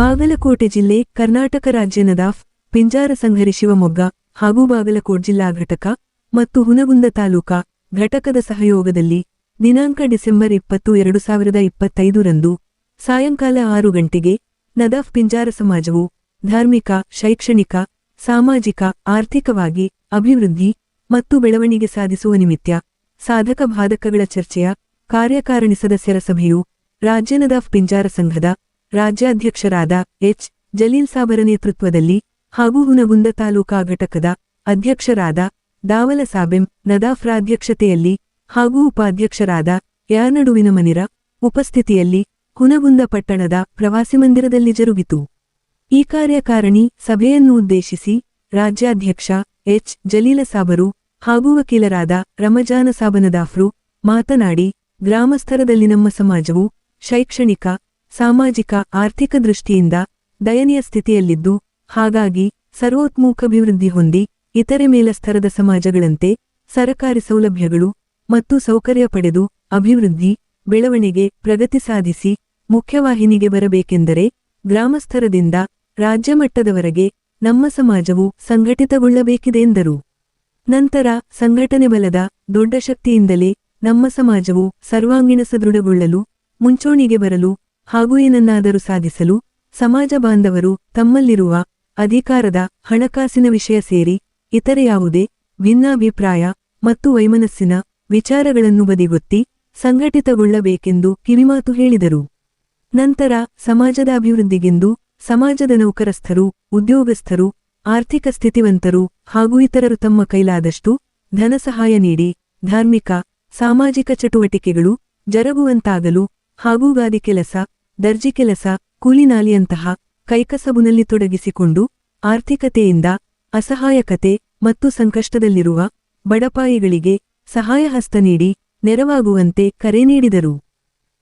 ಬಾಗಲಕೋಟೆ ಜಿಲ್ಲೆ ಕರ್ನಾಟಕ ರಾಜ್ಯ ನದಾಫ್ ಪಿಂಜಾರ ಸಂಘರಿ ಶಿವಮೊಗ್ಗ ಹಾಗೂ ಬಾಗಲಕೋಟ್ ಜಿಲ್ಲಾ ಘಟಕ ಮತ್ತು ಹುನಗುಂದ ತಾಲೂಕಾ ಘಟಕದ ಸಹಯೋಗದಲ್ಲಿ ದಿನಾಂಕ ಡಿಸೆಂಬರ್ ಇಪ್ಪತ್ತು, ಎರಡು ಸಾವಿರದ ಇಪ್ಪತ್ತೈದರಂದು ಸಾಯಂಕಾಲ ಆರು ಗಂಟೆಗೆ ನದಾಫ್ ಪಿಂಜಾರ ಸಮಾಜವು ಧಾರ್ಮಿಕ, ಶೈಕ್ಷಣಿಕ, ಸಾಮಾಜಿಕ, ಆರ್ಥಿಕವಾಗಿ ಅಭಿವೃದ್ಧಿ ಮತ್ತು ಬೆಳವಣಿಗೆ ಸಾಧಿಸುವ ನಿಮಿತ್ತ ಸಾಧಕ ಬಾಧಕಗಳ ಚರ್ಚೆಯ ಕಾರ್ಯಕಾರಿಣಿ ಸದಸ್ಯರ ಸಭೆಯು ರಾಜ್ಯ ನದಾಫ್ ಪಿಂಜಾರ ಸಂಘದ ರಾಜ್ಯಾಧ್ಯಕ್ಷರಾದ ಎಚ್. ಜಲೀಲ್ ಸಾಬರ ನೇತೃತ್ವದಲ್ಲಿ ಹಾಗೂ ಹುನಗುಂದ ತಾಲೂಕಾ ಘಟಕದ ಅಧ್ಯಕ್ಷರಾದ ದಾವಲ ಸಾಬೆಂ ನದಾಫ್ರ ಅಧ್ಯಕ್ಷತೆಯಲ್ಲಿ ಹಾಗೂ ಉಪಾಧ್ಯಕ್ಷರಾದ ಯಾರ್ನಡುವಿನ ಮನಿರ ಉಪಸ್ಥಿತಿಯಲ್ಲಿ ಹುನಗುಂದ ಪಟ್ಟಣದ ಪ್ರವಾಸಿ ಮಂದಿರದಲ್ಲಿ ಜರುಗಿತು. ಈ ಕಾರ್ಯಕಾರಣಿ ಸಭೆಯನ್ನು ಉದ್ದೇಶಿಸಿ ರಾಜ್ಯಾಧ್ಯಕ್ಷ ಎಚ್. ಜಲೀಲ ಸಾಬರು ಹಾಗೂ ವಕೀಲರಾದ ರಮಜಾನ ಸಾಬನದಾಫ್ರು ಮಾತನಾಡಿ, ಗ್ರಾಮಸ್ಥರದಲ್ಲಿ ನಮ್ಮ ಸಮಾಜವು ಶೈಕ್ಷಣಿಕ ಸಾಮಾಜಿಕ, ಆರ್ಥಿಕ ದೃಷ್ಟಿಯಿಂದ ದಯನೀಯ ಸ್ಥಿತಿಯಲ್ಲಿದ್ದು, ಹಾಗಾಗಿ ಸರ್ವೋತ್ಮುಖಾಭಿವೃದ್ಧಿ ಹೊಂದಿ, ಇತರೆ ಮೇಲಸ್ತರದ ಸಮಾಜಗಳಂತೆ ಸರಕಾರಿ ಸೌಲಭ್ಯಗಳು ಮತ್ತು ಸೌಕರ್ಯ ಪಡೆದು ಅಭಿವೃದ್ಧಿ, ಬೆಳವಣಿಗೆ, ಪ್ರಗತಿ ಸಾಧಿಸಿ ಮುಖ್ಯವಾಹಿನಿಗೆ ಬರಬೇಕೆಂದರೆ ಗ್ರಾಮಸ್ಥರದಿಂದ ರಾಜ್ಯಮಟ್ಟದವರೆಗೆ ನಮ್ಮ ಸಮಾಜವು ಸಂಘಟಿತಗೊಳ್ಳಬೇಕಿದೆ ಎಂದರು. ನಂತರ ಸಂಘಟನೆ ಬಲದ ದೊಡ್ಡ ಶಕ್ತಿಯಿಂದಲೇ ನಮ್ಮ ಸಮಾಜವು ಸರ್ವಾಂಗೀಣ ಸದೃಢಗೊಳ್ಳಲು, ಮುಂಚೂಣಿಗೆ ಬರಲು ಹಾಗೂ ಏನನ್ನಾದರೂ ಸಾಧಿಸಲು ಸಮಾಜ ಬಾಂಧವರು ತಮ್ಮಲ್ಲಿರುವ ಅಧಿಕಾರದ ಹಣಕಾಸಿನ ವಿಷಯ ಸೇರಿ ಇತರೆ ಯಾವುದೇ ಭಿನ್ನಾಭಿಪ್ರಾಯ ಮತ್ತು ವೈಮನಸ್ಸಿನ ವಿಚಾರಗಳನ್ನು ಬದಿಗೊತ್ತಿ ಸಂಘಟಿತಗೊಳ್ಳಬೇಕೆಂದು ಕಿವಿಮಾತು ಹೇಳಿದರು. ನಂತರ ಸಮಾಜದ ಅಭಿವೃದ್ಧಿಗೆಂದು ಸಮಾಜದ ನೌಕರಸ್ಥರು, ಉದ್ಯೋಗಸ್ಥರು, ಆರ್ಥಿಕ ಸ್ಥಿತಿವಂತರು ಹಾಗೂ ಇತರರು ತಮ್ಮ ಕೈಲಾದಷ್ಟು ಧನ ಸಹಾಯ ನೀಡಿ ಧಾರ್ಮಿಕ, ಸಾಮಾಜಿಕ ಚಟುವಟಿಕೆಗಳು ಜರಗುವಂತಾಗಲು ಹಾಗೂ ಗಾದಿ ಕೆಲಸ ದರ್ಜಿ ಕೆಲಸ ಕೂಲಿನಾಲಿಯಂತಹ ಕೈಕಸಬುನಲ್ಲಿ ತೊಡಗಿಸಿಕೊಂಡು ಆರ್ಥಿಕತೆಯಿಂದ ಅಸಹಾಯಕತೆ ಮತ್ತು ಸಂಕಷ್ಟದಲ್ಲಿರುವ ಬಡಪಾಯಿಗಳಿಗೆ ಸಹಾಯ ಹಸ್ತ ನೀಡಿ ನೆರವಾಗುವಂತೆ ಕರೆ ನೀಡಿದರು.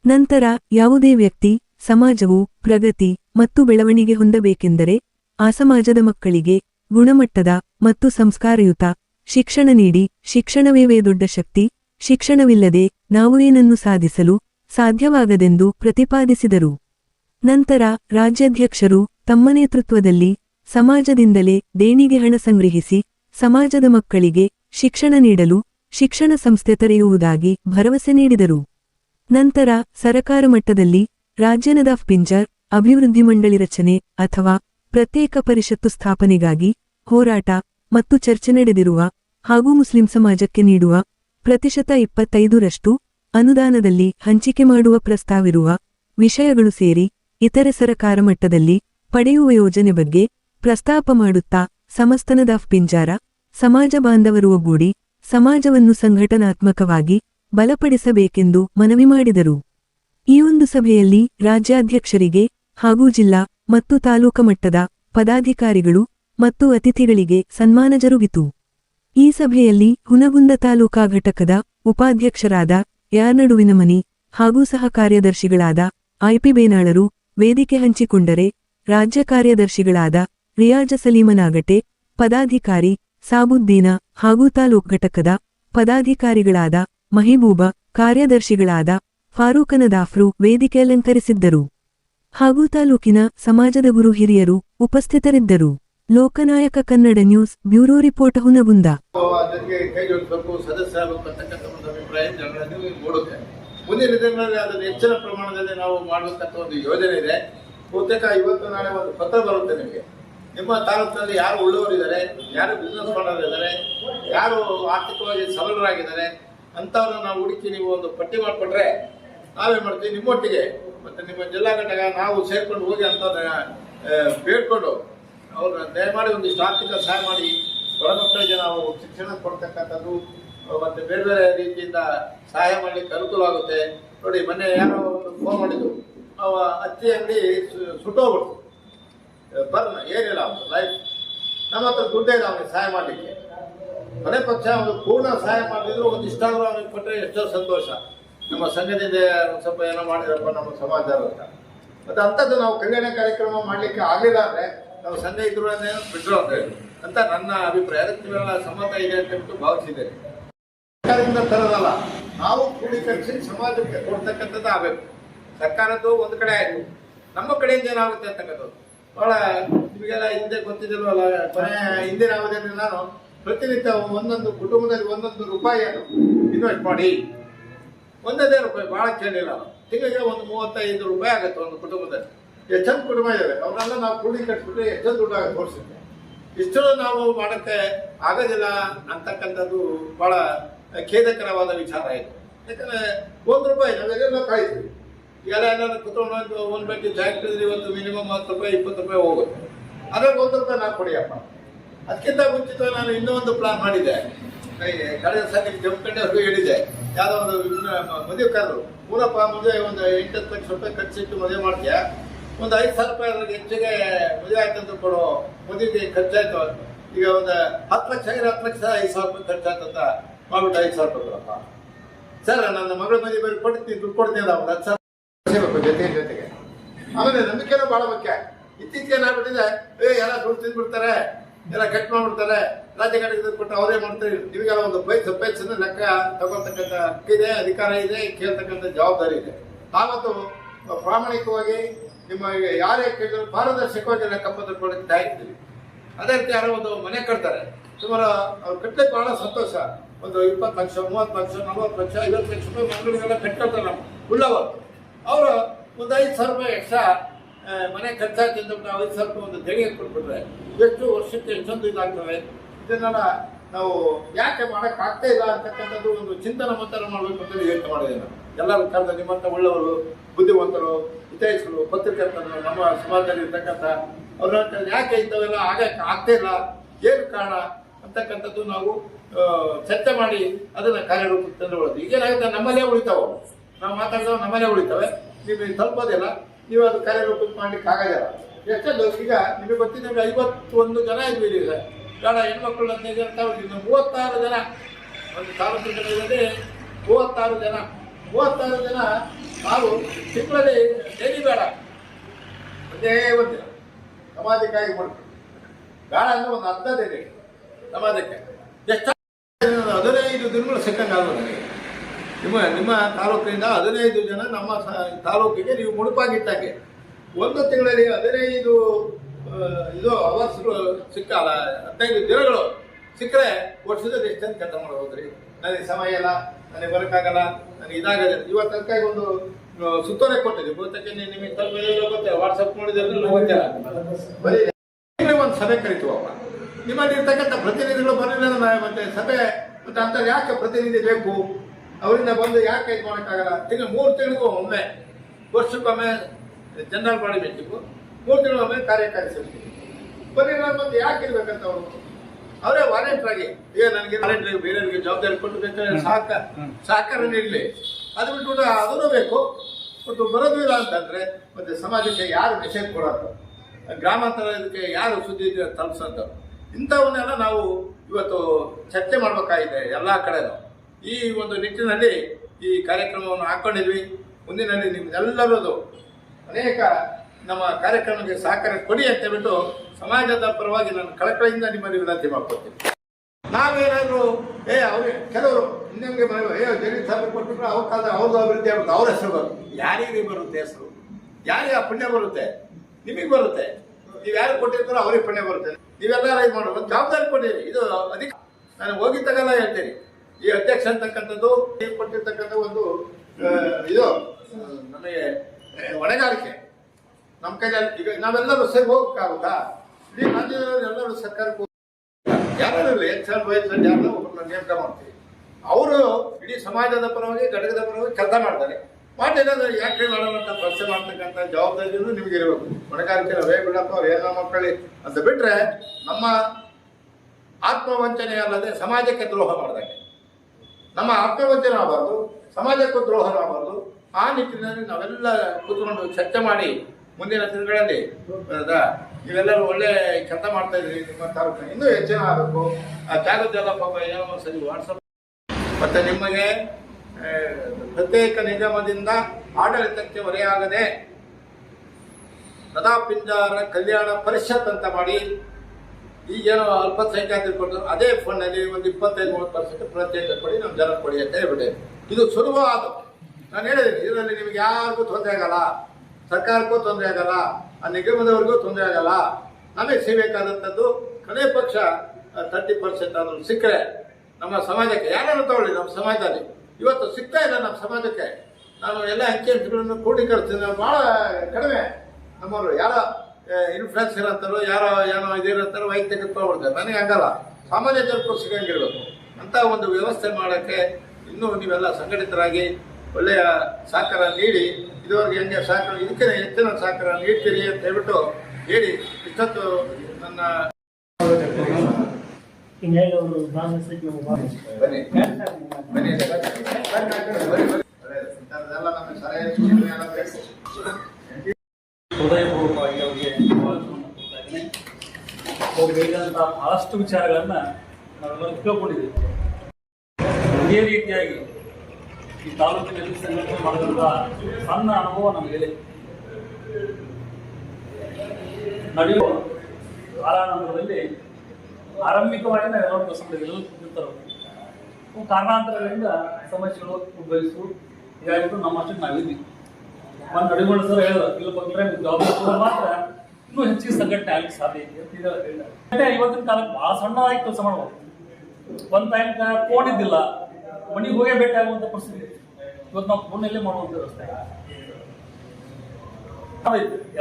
ನಂತರ ಯಾವುದೇ ವ್ಯಕ್ತಿ ಸಮಾಜವು ಪ್ರಗತಿ ಮತ್ತು ಬೆಳವಣಿಗೆ ಹೊಂದಬೇಕೆಂದರೆ ಆ ಸಮಾಜದ ಮಕ್ಕಳಿಗೆ ಗುಣಮಟ್ಟದ ಮತ್ತು ಸಂಸ್ಕಾರಯುತ ಶಿಕ್ಷಣ ನೀಡಿ ಶಿಕ್ಷಣವೇ ದೊಡ್ಡ ಶಕ್ತಿ. ಶಿಕ್ಷಣವಿಲ್ಲದೆ ನಾವು ಏನನ್ನು ಸಾಧಿಸಲು ಸಾಧ್ಯವಾಗದೆಂದು ಪ್ರತಿಪಾದಿಸಿದರು. ನಂತರ ರಾಜ್ಯಾಧ್ಯಕ್ಷರು ತಮ್ಮ ನೇತೃತ್ವದಲ್ಲಿ ಸಮಾಜದಿಂದಲೇ ದೇಣಿಗೆ ಹಣ ಸಂಗ್ರಹಿಸಿ ಸಮಾಜದ ಮಕ್ಕಳಿಗೆ ಶಿಕ್ಷಣ ನೀಡಲು ಶಿಕ್ಷಣ ಸಂಸ್ಥೆ ತೆರೆಯುವುದಾಗಿ ಭರವಸೆ ನೀಡಿದರು. ನಂತರ ಸರಕಾರ ಮಟ್ಟದಲ್ಲಿ ರಾಜ್ಯನದಾಫ್ ಪಿಂಜರ್ ಅಭಿವೃದ್ಧಿ ಮಂಡಳಿ ರಚನೆ ಅಥವಾ ಪ್ರತ್ಯೇಕ ಪರಿಷತ್ತು ಸ್ಥಾಪನೆಗಾಗಿ ಹೋರಾಟ ಮತ್ತು ಚರ್ಚೆ ನಡೆದಿರುವ ಹಾಗೂ ಮುಸ್ಲಿಂ ಸಮಾಜಕ್ಕೆ ನೀಡುವ ಪ್ರತಿಶತ ಇಪ್ಪತ್ತೈದರಷ್ಟು ಅನುದಾನದಲ್ಲಿ ಹಂಚಿಕೆ ಮಾಡುವ ಪ್ರಸ್ತಾವಿರುವ ವಿಷಯಗಳು ಸೇರಿ ಇತರೆ ಸರಕಾರ ಮಟ್ಟದಲ್ಲಿ ಪಡೆಯುವ ಯೋಜನೆ ಬಗ್ಗೆ ಪ್ರಸ್ತಾಪ ಮಾಡುತ್ತಾ ಸಮಸ್ತನದ ಪಿಂಜಾರ ಸಮಾಜ ಬಾಂಧವರು ಒಗ್ಗೂಡಿ ಸಮಾಜವನ್ನು ಸಂಘಟನಾತ್ಮಕವಾಗಿ ಬಲಪಡಿಸಬೇಕೆಂದು ಮನವಿ ಮಾಡಿದರು. ಈ ಒಂದು ಸಭೆಯಲ್ಲಿ ರಾಜ್ಯಾಧ್ಯಕ್ಷರಿಗೆ ಹಾಗೂ ಜಿಲ್ಲಾ ಮತ್ತು ತಾಲೂಕು ಮಟ್ಟದ ಪದಾಧಿಕಾರಿಗಳು ಮತ್ತು ಅತಿಥಿಗಳಿಗೆ ಸನ್ಮಾನ ಜರುಗಿತು. ಈ ಸಭೆಯಲ್ಲಿ ಹುನಗುಂದ ತಾಲೂಕಾ ಘಟಕದ ಉಪಾಧ್ಯಕ್ಷರಾದ ಯಾರ್ನಡುವಿನ ಮನಿ? ಹಾಗೂ ಸಹ ಕಾರ್ಯದರ್ಶಿಗಳಾದ ಐಪಿ ಬೇನಾಳರು ವೇದಿಕೆ ಹಂಚಿಕೊಂಡರೆ ರಾಜ್ಯ ಕಾರ್ಯದರ್ಶಿಗಳಾದ ರಿಯಾಜ ಸಲೀಮನಾಗಟೆ, ಪದಾಧಿಕಾರಿ ಸಾಬುದ್ದೀನ ಹಾಗೂ ತಾಲೂಕ್ ಘಟಕದ ಪದಾಧಿಕಾರಿಗಳಾದ ಮಹಿಬೂಬ, ಕಾರ್ಯದರ್ಶಿಗಳಾದ ಫಾರೂಕನದಾಫ್ರು ವೇದಿಕೆ ಅಲಂಕರಿಸಿದ್ದರು. ಹಾಗೂ ತಾಲೂಕಿನ ಸಮಾಜದ ಗುರು ಹಿರಿಯರು ಉಪಸ್ಥಿತರಿದ್ದರು. Lokanayaka Kannada news bureau report Hungund. ಒಂದು ಅಭಿಪ್ರಾಯ ಮುಂದಿನ ದಿನಗಳಲ್ಲಿ ಅದನ್ನು ಹೆಚ್ಚಿನ ಪ್ರಮಾಣದಲ್ಲಿ ನಾವು ಮಾಡಬೇಕಂತ ಒಂದು ಯೋಜನೆ ಇದೆ. ಬಹುತೇಕ ಇವತ್ತು ನಾಳೆ ಒಂದು ಪತ್ರ ಬರುತ್ತೆ ನಿಮಗೆ. ನಿಮ್ಮ ತಾಲೂಕಿನಲ್ಲಿ ಯಾರು ಉಳ್ಳವರಿದ್ದಾರೆ ಯಾರು ಬಿಸ್ನೆಸ್ ಮಾಡೋರಿದ್ದಾರೆ ಯಾರು ಆರ್ಥಿಕವಾಗಿ ಸಬಲರಾಗಿದ್ದಾರೆ ಅಂಥವ್ರನ್ನ ನಾವು ಹುಡುಕಿ ನೀವು ಒಂದು ಪಟ್ಟಿ ಮಾಡಿಕೊಟ್ರೆ ನಾವೇನ್ ಮಾಡ್ತೀವಿ? ನಿಮ್ಮೊಟ್ಟಿಗೆ. ಮತ್ತೆ ನಿಮ್ಮ ಜಿಲ್ಲಾ ಘಟಕ ನಾವು ಸೇರ್ಕೊಂಡು ಹೋಗಿ ಆ, ಬೇಡ್ಕೊಂಡು ಅವ್ರನ್ನ ದಯಮಾಡಿ ಒಂದಿಷ್ಟು ಆರ್ಥಿಕ ಸಹಾಯ ಮಾಡಿ. ಬಡ ಮಕ್ಕಳಿಗೆ ನಾವು ಶಿಕ್ಷಣ ಕೊಡ್ತಕ್ಕಂಥದ್ದು, ಮತ್ತೆ ಬೇರೆ ಬೇರೆ ರೀತಿಯಿಂದ ಸಹಾಯ ಮಾಡ್ಲಿಕ್ಕೆ ಅನುಕೂಲ ಆಗುತ್ತೆ ನೋಡಿ, ಮೊನ್ನೆ ಯಾರೋ ಒಂದು ಫೋನ್ ಮಾಡಿದ್ರು. ಅವ ಅತ್ತಿ ಅಂಗಡಿ ಸುಟ್ಟೋಗ್ಬಿಡ್ತು. ಬರ್ಲ, ಏನಿಲ್ಲ ಅವನು ಲೈಫ್ ನಮ್ಮ ಹತ್ರ ದುಡ್ಡೇ ಇಲ್ಲ ಅವನಿಗೆ ಸಹಾಯ ಮಾಡಲಿಕ್ಕೆ. ಮನೆ ಪಕ್ಷ ಅವನು ಪೂರ್ಣ ಸಹಾಯ ಮಾಡಿದ್ರು ಒಂದಿಷ್ಟಾದ್ರೂ ಅವನಿಗೆ ಕೊಟ್ಟರೆ ಎಷ್ಟೋ ಸಂತೋಷ. ನಮ್ಮ ಸಂಘದಿಂದ ಸ್ವಲ್ಪ ಏನೋ ಮಾಡಿದ್ರಪ್ಪ ನಮ್ಮ ಸಮಾಜ ಅಂತ. ಮತ್ತೆ ಅಂಥದ್ದು ನಾವು ಕಲ್ಯಾಣ ಕಾರ್ಯಕ್ರಮ ಮಾಡಲಿಕ್ಕೆ ಆಗಲಿಲ್ಲ ಅಂದ್ರೆ ನಾವು ಸಣ್ಣ ಇದ್ರು ಬಿಟ್ರು ಅಂತ ಅಂತ ನನ್ನ ಅಭಿಪ್ರಾಯ. ಅದಕ್ಕೆ ನೀವೆಲ್ಲ ಸಮ್ಮತ ಇದೆ ಅಂತ ಭಾವಿಸಿದೆ. ಭಾವಿಸಿದ್ದೇನೆ ಸರ್ಕಾರದಿಂದ ತರೋದಲ್ಲ. ನಾವು ಕೂಡಿ ಕ್ರೋಢೀಕರಿಸಿ ಸಮಾಜಕ್ಕೆ ಕೊಡ್ತಕ್ಕಂಥದ್ದು ಆಗಬೇಕು. ಸರ್ಕಾರದ್ದು ಒಂದು ಕಡೆ ಆಯಿತು. ನಮ್ಮ ಕಡೆಯಿಂದ ಏನಾಗುತ್ತೆ ಅಂತಕ್ಕಂಥದ್ದು? ಬಹಳ ನಿಮಗೆಲ್ಲ ಹಿಂದೆ ಗೊತ್ತಿದ್ದಲ್ಲ ಕೊನೆ ಹಿಂದಿನ ಅವಧಿಯಲ್ಲಿ ನಾನು ಪ್ರತಿನಿತ್ಯ ಒಂದೊಂದು ಕುಟುಂಬದಲ್ಲಿ ಒಂದೊಂದು ರೂಪಾಯಿಯನ್ನು ಇನ್ವೆಸ್ಟ್ ಮಾಡಿ. ಒಂದೊಂದೇ ರೂಪಾಯಿ ಭಾಳ ಕೇಳಿಲ್ಲ. ತಿಂಗಳಿಗೆ ಒಂದು ಮೂವತ್ತೈದು ರೂಪಾಯಿ ಆಗುತ್ತೆ ಒಂದು ಕುಟುಂಬದಲ್ಲಿ. ಎಷ್ಟೊಂದು ಕುಟುಂಬ ಇದ್ದಾವೆ ಅವರೆಲ್ಲ ನಾವು ಕೂಡಿ ಕಟ್ಬಿಟ್ರೆ ಎಷ್ಟೊಂದು ದುಡ್ಡು ತೋರಿಸುತ್ತೆ ಇಷ್ಟು ನಾವು ಮಾಡೋಕ್ಕೆ ಆಗೋದಿಲ್ಲ ಅಂತಕ್ಕಂಥದ್ದು ಬಹಳ ಖೇದಕರವಾದ ವಿಚಾರ ಇದು. ಯಾಕಂದ್ರೆ ಒಂದು ರೂಪಾಯಿ ನಾವೆಲ್ಲ ಕಾಯ್ತೀವಿ? ಎಲ್ಲ ಎಲ್ಲ ಕುತ್ಕೊಂಡು ಒಂದು ಜಾಯಿಂಟ್ ಇದ್ರೆ ಇವತ್ತು ಮಿನಿಮಮ್ ಹತ್ತು ರೂಪಾಯಿ, ಇಪ್ಪತ್ತು ರೂಪಾಯಿ ಹೋಗುತ್ತೆ. ಅದ್ರಾಗ ಒಂದು ರೂಪಾಯಿ ನಾ ಕೊಡಿಯಪ್ಪ ಅದಕ್ಕಿಂತ ಮುಂಚಿತ ನಾನು ಇನ್ನೂ ಒಂದು ಪ್ಲಾನ್ ಮಾಡಿದ್ದೆ. ಕಳೆದ ಸಾರಿ ಜಮ್ಕಂಡೆ ಅವ್ರಿಗೆ ಹೇಳಿದೆ ಯಾವುದೋ ಒಂದು ಮದುವೆ ಕರೆದು. ಮೂರಪ್ಪ ಮದುವೆ ಒಂದು ಎಂಟತ್ತು ಲಕ್ಷ ರೂಪಾಯಿ ಖರ್ಚಿಟ್ಟು ಮದುವೆ ಮಾಡ್ತೀಯ? ಒಂದು ಐದು ಸಾವಿರ ರೂಪಾಯಿ ಹೆಚ್ಚಿಗೆ ಮದುವೆ ಆಯ್ತಂತ ಕೊಡು ಮದುವೆಗೆ ಖರ್ಚಾಯ್ತು ಈಗ ಒಂದು ಹತ್ತು ಲಕ್ಷ ಆಗಿರೋ ಹತ್ತು ಲಕ್ಷ, ಐದು ಸಾವಿರ ರೂಪಾಯಿ ಖರ್ಚಾಯ್ತಂತ ಮಾಡ್ಬಿಟ್ಟು ಐದು ಸಾವಿರ ರೂಪಾಯಿ ಕೊಡಪ್ಪ. ಸರ್ ನನ್ನ ಮಗಳ ಮದುವೆ ಬರೀ ಕೊಡ್ತೀನಿ, ದುಡ್ಡು ಕೊಡ್ತೀನಿ ಅಲ್ಲ ಒಂದು ಹತ್ತು ಸಾವಿರ ಜೊತೆ ಜೊತೆಗೆ ಆಮೇಲೆ ನಂಬಿಕೆನೂ ಭಾಳ ಮುಖ್ಯ. ಇತ್ತೀಚೆಗೆ ಏನಾಗ್ಬಿಟ್ಟಿದೆ ಏ, ಎಲ್ಲ ದುಡ್ಡು ತಿಂದ್ಬಿಡ್ತಾರೆ, ಎಲ್ಲ ಕಟ್ ಮಾಡ್ಬಿಡ್ತಾರೆ, ರಾಜ್ಯ ಘಟಕದ ಕೊಟ್ಟು ಅವರೇ ಮಾಡ್ತಾರೆ. ನಿಮಗೆಲ್ಲ ಒಂದು ಪೈಸೆ ಪೈಸನ್ನು ಲೆಕ್ಕ ತಗೊಳ್ತಕ್ಕಂಥ ಹಕ್ಕಿದೆ, ಅಧಿಕಾರ ಇದೆ, ಕೇಳ್ತಕ್ಕಂಥ ಜವಾಬ್ದಾರಿ ಇದೆ. ಆವತ್ತು ಪ್ರಾಮಾಣಿಕವಾಗಿ ನಿಮ್ಮ ಯಾರೇ ಕೇಳಿದ್ರು ಪಾರದರ್ಶಕವಾಗಿ ಲೆಕ್ಕಪತ್ರ ಕೊಡಕ್ಕೆ ತಯಾರಿಸ್ತೀವಿ ಅದೇ ರೀತಿ ಯಾರೋ ಒಂದು ಮನೆ ಕಟ್ತಾರೆ. ಸುಮಾರು ಅವ್ರು ಕಟ್ಟಲಿಕ್ಕೆ ಬಹಳ ಸಂತೋಷ. ಒಂದು ಇಪ್ಪತ್ತು ಲಕ್ಷ, ಮೂವತ್ತು ಲಕ್ಷ, ನಲ್ವತ್ತು ಲಕ್ಷ, ಐವತ್ತು ಲಕ್ಷ ರೂಪಾಯಿ ಮಂಗಳೂರಿಗೆಲ್ಲ ಕಟ್ಕೊಳ್ತಾರೆ ನಾವು ಉಳ್ಳವರು. ಅವರು ಒಂದು ಐದು ಸಾವಿರ ರೂಪಾಯಿ ಎಕ್ಸ್ಟ್ರಾ ಮನೆ ಅಂತ ನಾವು ಐದು ಸಾವಿರ ರೂಪಾಯಿ ಒಂದು ದೇಣಿಗೆ ಕೊಟ್ಬಿಟ್ರೆ ಎಷ್ಟು ವರ್ಷಕ್ಕೆ ಎಷ್ಟೊಂದು ಇದಾಗ್ತವೆ? ಇದನ್ನೆಲ್ಲ ನಾವು ಯಾಕೆ ಮಾಡೋಕ್ಕಾಗ್ತಾ ಇಲ್ಲ ಅಂತಕ್ಕಂಥದ್ದು ಒಂದು ಚಿಂತನ ಮಂಥನ ಮಾಡಬೇಕು ಅಂತ ಯೋಚನೆ ಮಾಡಿದೆ ನಾನು. ಎಲ್ಲರೂ ಕರೆದ ನಿಮ್ಮಂತ ಒಳ್ಳೆಯವರು, ಬುದ್ಧಿವಂತರು ಹಿತೈಷರು ಪತ್ರಕರ್ತರು, ನಮ್ಮ ಸಮಾಜದಲ್ಲಿ ಇರ್ತಕ್ಕಂಥ ಅವ್ರನ್ನ ಯಾಕೆ ಇಂಥವೆಲ್ಲ ಆಗಕ್ಕೆ ಆಗ್ತಾ ಇಲ್ಲ? ಏನು ಕಾರಣ? ಅಂತಕ್ಕಂಥದ್ದು ನಾವು ಚರ್ಚೆ ಮಾಡಿ ಅದನ್ನ ಕಾರ್ಯರೂಪಕ್ಕೆ ತಂದುಕೊಳ್ಳೋದು. ಈಗೇನಾಗುತ್ತೆ? ನಮ್ಮಲ್ಲೇ ಉಳಿತಾವ ನಾವು ಮಾತಾಡಿದವ ನಮ್ಮಲ್ಲೇ ಉಳಿತಾವೆ. ನೀವು ತಲುಪೋದಿಲ್ಲ. ನೀವು ಅದು ಕಾರ್ಯರೂಪಕ್ಕೆ ಮಾಡ್ಲಿಕ್ಕೆ ಆಗೋದಿಲ್ಲ. ಎಷ್ಟೊಂದು, ಈಗ ನಿಮಗೆ ಗೊತ್ತಿದ್ದಂಗೆ ಐವತ್ತೊಂದು ಜನ ಇದ್ವಿ ಈಗ ಕಾರಣ ಹೆಣ್ಮಕ್ಳು ಅಂತ ಜನ ಮೂವತ್ತಾರು ಜನ. ಒಂದು ತಾಲೂಕಿನಲ್ಲಿ ಮೂವತ್ತಾರು ಜನ. ಮೂವತ್ತಾರು ಜನ ನಾವು ತಿಂಗಳಲ್ಲಿ ಡೈಲಿ ಬೇಡ. ಒಂದೇ ಒಂದು ದಿನ. ಸಮಾಜಕ್ಕಾಗಿ ಮಾಡ್ತೀವಿ ಬೇಡ ಅಂದ್ರೆ ಒಂದು ಅರ್ಧ ದಿನ ಸಮಾಜಕ್ಕೆ. ಎಷ್ಟು ಹದಿನೈದು ದಿನಗಳು ಸಿಕ್ಕಂಗಾಗಲ್ಲ ನನಗೆ ನಿಮ್ಮ ನಿಮ್ಮ ತಾಲೂಕಿನಿಂದ ಹದಿನೈದು ಜನ ನಮ್ಮ ತಾಲೂಕಿಗೆ ನೀವು ಮುಡುಪಾಗಿಟ್ಟಾಗೆ. ಒಂದು ತಿಂಗಳಲ್ಲಿ ಹದಿನೈದು ಇದು ಅವರ್ಸ್ಗಳು ಸಿಕ್ಕಲ್ಲ, ಹದಿನೈದು ದಿನಗಳು ಸಿಕ್ಕರೆ ವರ್ಷದಲ್ಲಿ ಎಷ್ಟಂತ ಕೆಲಸ ಮಾಡ್ಬೋದ್ರಿ ನನಗೆ ಸಮಯ ಇಲ್ಲ. ನನಗೆ ಬರೋಕ್ಕಾಗಲ್ಲ, ನನಗೆ ಇದಾಗಲ್ಲ ಇವತ್ತು ಅದಕ್ಕಾಗಿ ಒಂದು ಸುತ್ತೋಲೆ ಕೊಟ್ಟಿದೆ ಬಹುತೇಕ ನಿಮಗೆ ತಲುಪ ಗೊತ್ತಿಲ್ಲ ವಾಟ್ಸಪ್ ಮಾಡಿದ್ರೆ ಗೊತ್ತಿಲ್ಲ ಬರೀ ಒಂದು ಸಭೆ ಕರಿತೀವಪ್ಪ. ನಿಮ್ಮಲ್ಲಿ ಇರ್ತಕ್ಕಂಥ ಪ್ರತಿನಿಧಿಗಳು ಬರಲಿಲ್ಲ ಮತ್ತೆ ಸಭೆ, ಮತ್ತೆ ಅಂತ ಯಾಕೆ ಪ್ರತಿನಿಧಿ ಬೇಕು? ಅವರಿಂದ ಬಂದು ಯಾಕೆ ಇದು ಮಾಡೋಕ್ಕಾಗಲ್ಲ? ತಿಂಗಳು, ಮೂರು ತಿಂಗಳಿಗೂ ಒಮ್ಮೆ, ವರ್ಷಕ್ಕೊಮ್ಮೆ ಜನರಲ್ ಬಾಡಿ ಮೀಟಿಂಗು ಮೂರು ತಿಂಗಳಿಗೊಮ್ಮೆ ಕಾರ್ಯಕಾರಿ ಸಮಿತಿ. ನಾನು ಮತ್ತೆ ಯಾಕೆ ಇರ್ಬೇಕಂತ ಅವರು? ಅವರೇ ವಾರೆಂಟ್ ಆಗಿ. ಈಗ ನನಗೆ ವಾರಂಟರ್ ಬೇರೆಯವರಿಗೆ ಜವಾಬ್ದಾರಿ ಕೊಟ್ಟು ಬೇಕಾದ್ರೆ ಸಹಕಾರ ಸಹಕಾರ ನೀಡಲಿ ಅದು ಬಿಟ್ಟು ಅದನ್ನು ಬೇಕು. ಮತ್ತು ಬರೋದು ಇಲ್ಲ ಅಂತಂದ್ರೆ ಮತ್ತೆ ಸಮಾಜಕ್ಕೆ ಯಾರು ಮೆಸೇಜ್ ಕೊಡೋದು? ಗ್ರಾಮಾಂತರ ಇದಕ್ಕೆ ಯಾರು ಸುದ್ದಿ ತಲುಪಿಸೋದು? ಇಂಥವನ್ನೆಲ್ಲ ನಾವು ಇವತ್ತು ಚರ್ಚೆ ಮಾಡಬೇಕಾಗಿದೆ ಎಲ್ಲ ಕಡೆನೂ. ಈ ಒಂದು ನಿಟ್ಟಿನಲ್ಲಿ ಈ ಕಾರ್ಯಕ್ರಮವನ್ನು ಹಾಕ್ಕೊಂಡಿದ್ವಿ ಮುಂದಿನಲ್ಲಿ ನಿಮ್ಮೆಲ್ಲರದು ಅನೇಕ ನಮ್ಮ ಕಾರ್ಯಕ್ರಮಕ್ಕೆ ಸಹಕಾರ ಕೊಡಿ ಅಂತ ಹೇಳ್ಬಿಟ್ಟು ಸಮಾಜದ ಪರವಾಗಿ ನಾನು ಕಳಕಳಿಯಿಂದ ನಿಮ್ಮಲ್ಲಿ ವಿನಂತಿ ಮಾಡ್ಕೊತೀನಿ ನಾವೇನಾದ್ರು, ಏ ಅವ್ರಿಗೆ ಕೆಲವರು ನಿಮಗೆ ಏ ಜಗಿತ್ ಸಾಹೇಬ್ ಕೊಟ್ಟಿದ್ರು ಅವ್ರ ಕಾಲ ಅವ್ರದ್ದು ಅಭಿವೃದ್ಧಿ ಆಗುತ್ತೆ, ಅವ್ರ ಹೆಸರು ಬರುತ್ತೆ. ಯಾರಿಗೆ ಬರುತ್ತೆ ಹೆಸರು? ಯಾರಿಗೆ ಆ ಪುಣ್ಯ ಬರುತ್ತೆ? ನಿಮಗೆ ಬರುತ್ತೆ. ನೀವು ಯಾರು ಕೊಟ್ಟಿರ್ತಾರೋ ಅವ್ರಿಗೆ ಪುಣ್ಯ ಬರುತ್ತೆ. ನೀವೆಲ್ಲ ಇದು ಮಾಡೋ ಒಂದು ಜವಾಬ್ದಾರಿ ಕೊಟ್ಟಿರಿ. ಇದು ಅಧಿಕ ನಾನು ಹೋಗಿ ತಗಲ್ಲ ಹೇಳ್ತೀನಿ. ಈ ಅಧ್ಯಕ್ಷ ಅಂತಕ್ಕಂಥದ್ದು, ನೀವು ಕೊಟ್ಟಿರ್ತಕ್ಕಂಥ ಒಂದು ಇದು ನಮಗೆ ಹೊಣೆಗಾರಿಕೆ. ನಮ್ಮ ಕೈಯಲ್ಲಿ ಈಗ ನಾವೆಲ್ಲರೂ ಸೇರಿ ಹೋಗಕ್ಕಾಗುತ್ತಾ? ಇಡೀ ರಾಜ್ಯದಲ್ಲಿ ಎಲ್ಲರೂ ಸರ್ಕಾರಕ್ಕೆ ಯಾರು ಎಚ್ ಆರ್ ವೈ ಯಾರನ್ನ ಒಬ್ಬರನ್ನ ನೇಮಕ ಮಾಡ್ತೀವಿ. ಅವರು ಇಡೀ ಸಮಾಜದ ಪರವಾಗಿ, ಘಟಕದ ಪರವಾಗಿ ಕೆಲಸ ಮಾಡ್ತಾರೆ. ಮಾಡಿ ಏನಾದ್ರೂ ಯಾಕೆ ಮಾಡುವಂತ ಪ್ರಶ್ನೆ ಮಾಡ್ತಕ್ಕಂಥ ಜವಾಬ್ದಾರಿಯನ್ನು ನಿಮ್ಗೆ ಇರಬೇಕು. ಹೊಣೆಗಾರಿಕೆ ರವೇ ಬಿಡಪ್ಪ, ಅವ್ರು ಏನೋ ಮಕ್ಕಳಿ ಅಂತ ಬಿಟ್ರೆ ನಮ್ಮ ಆತ್ಮವಂಚನೆ ಅಲ್ಲದೆ ಸಮಾಜಕ್ಕೆ ದ್ರೋಹ ಮಾಡಿದಂಗೆ. ನಮ್ಮ ಆತ್ಮವಂಚನೆ ಆಗಬಾರ್ದು, ಸಮಾಜಕ್ಕೂ ದ್ರೋಹ ಆಗಬಾರ್ದು. ಆ ನಿಟ್ಟಿನಲ್ಲಿ ನಾವೆಲ್ಲ ಕೂತ್ಕೊಂಡು ಚರ್ಚೆ ಮಾಡಿ ಮುಂದಿನ ದಿನಗಳಲ್ಲಿ? ನೀವೆಲ್ಲರೂ ಒಳ್ಳೆ ಕೆಲಸ ಮಾಡ್ತಾ ಇದ್ರಿ ನಿಮ್ಮ ತಾಲೂಕಿನ ಇನ್ನೂ ಹೆಚ್ಚಿನ ಆಗಬೇಕು. ಆ ಜಾಗದ್ದೆಲ್ಲ ಪಾಪ ಏನೋ ಒಂದ್ಸರಿ ವಾಟ್ಸಪ್ ಮತ್ತೆ ನಿಮಗೆ ಪ್ರತ್ಯೇಕ ನಿಗಮದಿಂದ ಆಡಳಿತಕ್ಕೆ ಹೊರೆಯಾಗದೆ ಸದಾ ಪಿಂಜಾರ ಕಲ್ಯಾಣ ಪರಿಷತ್ ಅಂತ ಮಾಡಿ ಈಗೇನೋ ಅಲ್ಪಸಂಖ್ಯಾತರು ಕೊಟ್ಟರು ಅದೇ ಫಂಡಲ್ಲಿ ಒಂದು ಇಪ್ಪತ್ತೈದು, ಮೂವತ್ತು ಪರ್ಸೆಂಟ್ ಪ್ರತ್ಯೇಕ ಕೊಡಿ ನಮ್ಮ ಜನ ಕೊಡಿ ಅಂತ ಹೇಳ್ಬಿಟ್ಟೆ. ಇದು ಸುಲಭ ಅದು ನಾನು ಹೇಳಿದ್ದೀನಿ, ಇದರಲ್ಲಿ ನಿಮಗೆ ಯಾರಿಗೂ ತೊಂದರೆ ಆಗಲ್ಲ. ಸರ್ಕಾರಕ್ಕೂ ತೊಂದರೆ ಆಗಲ್ಲ, ಆ ನಿಗಮದವ್ರಿಗೂ ತೊಂದರೆ ಆಗಲ್ಲ. ನಮಗೆ ಸಿಗಬೇಕಾದಂಥದ್ದು ಕಡೆ ಪಕ್ಷ ತರ್ಟಿ ಪರ್ಸೆಂಟ್ ಆದರೂ ಸಿಕ್ಕರೆ ನಮ್ಮ ಸಮಾಜಕ್ಕೆ, ಯಾರನ್ನು ತಗೊಳ್ಳಿ ನಮ್ಮ ಸಮಾಜದಲ್ಲಿ? ಇವತ್ತು ಸಿಗ್ತಾ ಇಲ್ಲ ನಮ್ಮ ಸಮಾಜಕ್ಕೆ. ನಾನು ಎಲ್ಲ ಅಂಕಿ ಅಂಶಗಳನ್ನು ಕ್ರೋಢೀಕರಿಸ್ತೀನಿ ಭಾಳ ಕಡಿಮೆ. ನಮ್ಮವರು ಯಾರೋ ಇನ್ಫ್ಲೆನ್ಸ್ ಇರೋಂಥರು ಯಾರೋ ಏನೋ ಇದಿರೋ ವೈಯಕ್ತಿಕ ತಗೊಳ್ತಾರೆ. ನನಗೆ ಹಂಗಲ್ಲ. ಸಾಮಾನ್ಯ ಜನಕ್ಕೂ ಸಿಗಂಗಿರ್ಬೇಕು ಅಂತ ಒಂದು ವ್ಯವಸ್ಥೆ ಮಾಡೋಕ್ಕೆ ಇನ್ನೂ ನೀವೆಲ್ಲ ಸಂಘಟಿತರಾಗಿ ಒಳ್ಳೆಯ ಸಹಕಾರ ನೀಡಿ ಇದುವರೆಗೆ ಹೆಂಗೆ ಸಹಕಾರ ಇದಕ್ಕೆ ಹೆಚ್ಚಿನ ಸಹಕಾರ ನೀಡ್ತೀರಿ ಅಂತ ಹೇಳ್ಬಿಟ್ಟು ಹೇಳಿ ಇಷ್ಟೊತ್ತು ನನ್ನ ಹೃದಯಪೂರ್ವಕವಾಗಿ ಅವರಿಗೆ ಬಹಳಷ್ಟು ವಿಚಾರಗಳನ್ನ ನಾವೆಲ್ಲರೂ ತಿಳ್ಕೊಂಡಿದ್ದೀವಿ. ಇದೇ ರೀತಿಯಾಗಿ ಈ ತಾಲೂಕಿನಲ್ಲಿ ಸಂಘಟನೆ ಮಾಡಿದಂಥ ಸಣ್ಣ ಅನುಭವ ನಮಗಿದೆ ನಡೆಯುವ ಕಾಲಾನಂತರದಲ್ಲಿ ಆರಂಭಿಕವಾಗಿ ನಾವೆಲ್ಲರೂ ಕೆಲಸ ಮಾಡಿದ್ರು ಕೂತಿರ್ತಾರೆ ಕಾರಣಾಂತರಗಳಿಂದ ಸಮಸ್ಯೆಗಳು ಉದ್ಭವಿಸು. ಹೀಗಾಗಿತ್ತು ನಮ್ಮಷ್ಟಕ್ಕೆ ನಾವಿದ್ವಿ ಒಂದು ನಡಿಗೊಂಡು ಸರ್ ಹೇಳಿದ್ರು, ಇಲ್ಲ ಬಂದ್ರೆ ಜವಾಬ್ದಾರಿ ಮಾತ್ರ ಇನ್ನೂ ಹೆಚ್ಚಿಗೆ ಸಂಘಟನೆ ಆಗ್ಲಿಕ್ಕೆ ಸಾಧ್ಯ ಇದೆ ಅಂತ ಹೇಳಿದ್ರೆ ಇವತ್ತಿನ ಕಾಲಕ್ಕೆ ಬಹಳ ಸಣ್ಣದಾಗಿ ಕೆಲಸ ಮಾಡ್ಬೋದು. ಒಂದು ಟೈಮ್ ಫೋನ್ ಇದ್ದಿಲ್ಲ. ಮನೆಗೆ ಹೋಗೇ ಬೇಕಾಗುವಂಥ ಪರಿಸ್ಥಿತಿ. ಇವತ್ತು ನಾವು ಫೋನಲ್ಲೇ ಮಾಡುವಂತ ವ್ಯವಸ್ಥೆ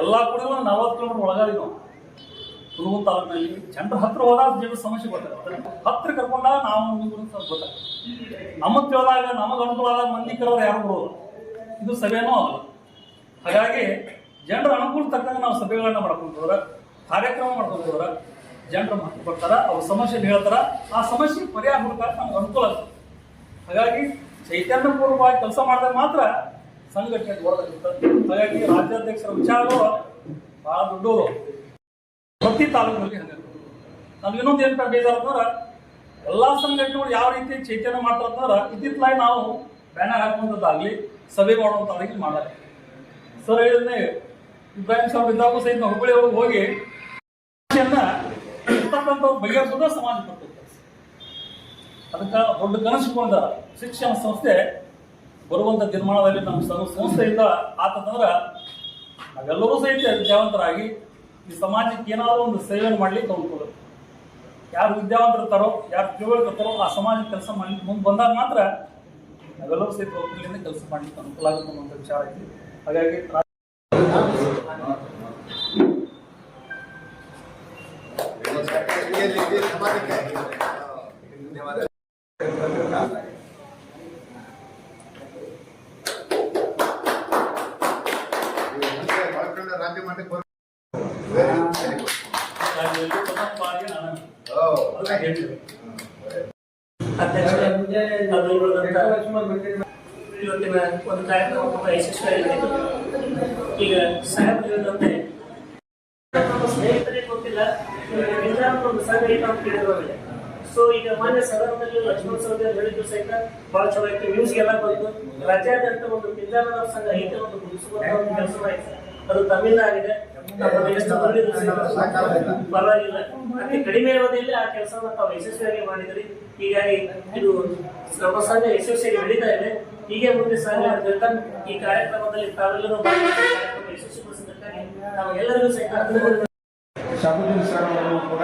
ಎಲ್ಲ ಕೂಡ ಒಂದು ನಲವತ್ತು ಕಿಲೋಮೀಟರ್ ಒಳಗಾದಿ ನಾವು ತಾಲೂಕಿನಲ್ಲಿ. ಜನರ ಹತ್ರ ಹೋದಾಗ ಜನರ ಸಮಸ್ಯೆ ಗೊತ್ತಾಗುತ್ತೆ. ಹತ್ರ ಕರ್ಕೊಂಡಾಗ ನಾವು ನೀವು ನಮ್ಮ ತಿಳಿದಾಗ ನಮಗೆ ಅನುಕೂಲ ಆದಾಗ ಮಂದಿ ಕರೋರು ಯಾರು ಬರೋದು ಇದು ಸಭೆನೂ ಆಗಲ್ಲ. ಹಾಗಾಗಿ ಜನರ ಅನುಕೂಲ ತಕ್ಕಂಗೆ ನಾವು ಸಭೆಗಳನ್ನ ಮಾಡ್ಕೊಂಡು ಹೋದ್ರ ಕಾರ್ಯಕ್ರಮ ಮಾಡ್ಕೊಂಡು ಜನರ ಮಾತು ಕೊಡ್ತಾರ, ಅವ್ರ ಸಮಸ್ಯೆ ಹೇಳ್ತಾರ. ಆ ಸಮಸ್ಯೆ ಪರಿಹಾರ ಹುಡುಕಾಕ ನಮ್ಗೆ ಅನುಕೂಲ ಆಗುತ್ತೆ ಹಾಗಾಗಿ ಚೈತನ್ಯಪೂರ್ವಕವಾಗಿ ಕೆಲಸ ಮಾಡಿದಾಗ ಮಾತ್ರ ಸಂಘಟನೆ ದೊಡ್ಡದಾಗಿರುತ್ತೆ ಹಾಗಾಗಿ ರಾಜ್ಯಾಧ್ಯಕ್ಷರ ವಿಚಾರ ಭಾಳ ದೊಡ್ಡವರು ಪ್ರತಿ ತಾಲೂಕಿನಲ್ಲಿ ಹಂಗೆ ನಮ್ಗೆ ಇನ್ನೊಂದು ಏನಪ್ಪ ಬೇಜಾರು ಅಂದ್ರೆ ಎಲ್ಲಾ ಸಂಘಟನೆಗಳು ಯಾವ ರೀತಿ ಚೈತನ್ಯ ಮಾಡ್ತಾರೆ ಇದ್ದಿತ್ತಲಾಗಿ ನಾವು ಬ್ಯಾನರ್ ಹಾಕುವಂಥದ್ದಾಗ್ಲಿ, ಸಭೆ ಮಾಡುವಂಥದ್ದಾಗಲಿ ಮಾಡಲ್ಲ. ಸರ್ ಹೇಳಿದ್ರೆ ಇಬ್ರಾಹಿಂ ಸಾಹೇಬ್ ಇದ್ದಾಗೂ ಸಹಿತ ಹುಬ್ಬಳ್ಳಿ ಒಳಗೆ ಹೋಗಿ ಬಗೆಹರಿಸೋದು ಸಮಾಜ ಅದಕ್ಕೆ ದೊಡ್ಡ ಕನಸುಕೊಂಡ ಶಿಕ್ಷಣ ಸಂಸ್ಥೆ ಬರುವಂತ ನಿರ್ಮಾಣದಲ್ಲಿ ನಮ್ಮ ಸಂಸ್ಥೆಯಿಂದ ಆತಂದ್ರೆ ನಾವೆಲ್ಲರೂ ಸಹಿತ ವಿದ್ಯಾವಂತರಾಗಿ ಈ ಸಮಾಜಕ್ಕೆ ಏನಾದರೂ ಒಂದು ಸೇವೆಯನ್ನು ಮಾಡ್ಲಿಕ್ಕೆ ಅನುಕೂಲ ಯಾರು ವಿದ್ಯಾವಂತರಿರ್ತಾರೋ ಯಾರು ತಿಳುವಳಿಕಿರ್ತಾರೋ ಆ ಸಮಾಜ ಕೆಲಸ ಮಾಡ್ಲಿಕ್ಕೆ ಮುಂದೆ ಬಂದಾಗ ಮಾತ್ರ ನಾವೆಲ್ಲರೂ ಸಹಿತ ಒಟ್ಟಿಗೆ ಕೆಲಸ ಮಾಡ್ಲಿಕ್ಕೆ ಅನುಕೂಲ ಆಗುತ್ತೆ ಅನ್ನುವಂಥ ವಿಚಾರ ಐತಿ ಹಾಗಾಗಿ ಇಲ್ಲಿ- ಇಲ್ಲಿ ಸಮಾಜಕ್ಕೆ ಧನ್ಯವಾದ ಇದು ಮುಂದೆ ಒಳಕಂಡ ರಾಜ್ಯ ಮಟ್ಟಕ್ಕೆ ಬರ್- Very good, very good. ಹಾಗಾಗಿ ಪ್ರಥಮ ಬಾರಿಗೆ ನಾನು Oh, ಅದನ್ನ thank you. ಹೇಳ್ತೀನಿ. ಅಧ್ಯಕ್ಷರೇ, ಅದು ಇರೋದಂತ ಒಂದು ಕಾರ್ಯಕ್ರಮ ಯಶಸ್ವಿಯಾಗಿದೆ ಈಗ ಸ್ನೇಹಿತರಿಗೆ ಗೊತ್ತಿಲ್ಲ ಒಂದು ಸಂಘ ಅಂತ ಸೊ ಈಗ ಮಾನ್ಯ ಸದನದಲ್ಲಿ ಹೇಳಿದ್ರು ಸಹಿತ ಬಹಳ ಚಲೋ ಆಯ್ತು ನ್ಯೂಸ್ ಎಲ್ಲ ಬಂತು ರಾಜ್ಯಾದ್ಯಂತ ಒಂದು ಪಿಂಜಾರ ಸಂಘ ಐತೆ ಒಂದು ಮುಗಿಸುವಂತ ಒಂದು ಕೆಲಸ ಅದು ತಮ್ಮಿಂದ ಆಗಿದೆ ನಮ್ಮಲ್ಲಿ ಎಷ್ಟು ಬಂದಿದ್ರು ಸಹಿತ ಪರವಾಗಿಲ್ಲ. ಅತಿ ಕಡಿಮೆ ಅವಧಿಯಲ್ಲಿ ಆ ಕೆಲಸವನ್ನು ತಾವು ಯಶಸ್ವಿಯಾಗಿ ಮಾಡಿದ್ರಿ. ಹೀಗಾಗಿ ಇದು ನಮ್ಮ ಸಂಘ ಯಶಸ್ವಿಯಾಗಿ ನಡೀತಾ ಇದೆ. ಹೀಗೆ ಮುಂದೆ ಸಾಗಲಿ ಅಂತ ಈ ಕಾರ್ಯಕ್ರಮದಲ್ಲಿ ತಾವೆಲ್ಲರೂ ಯಶಸ್ವಿಗೊಳಿಸಿದ್ದಕ್ಕಾಗಿ ನಾವು ಎಲ್ಲರಿಗೂ ಸಹಿತ ಅಭಿನಂದನೆ ಸರ್ ಅವರು ಕೂಡ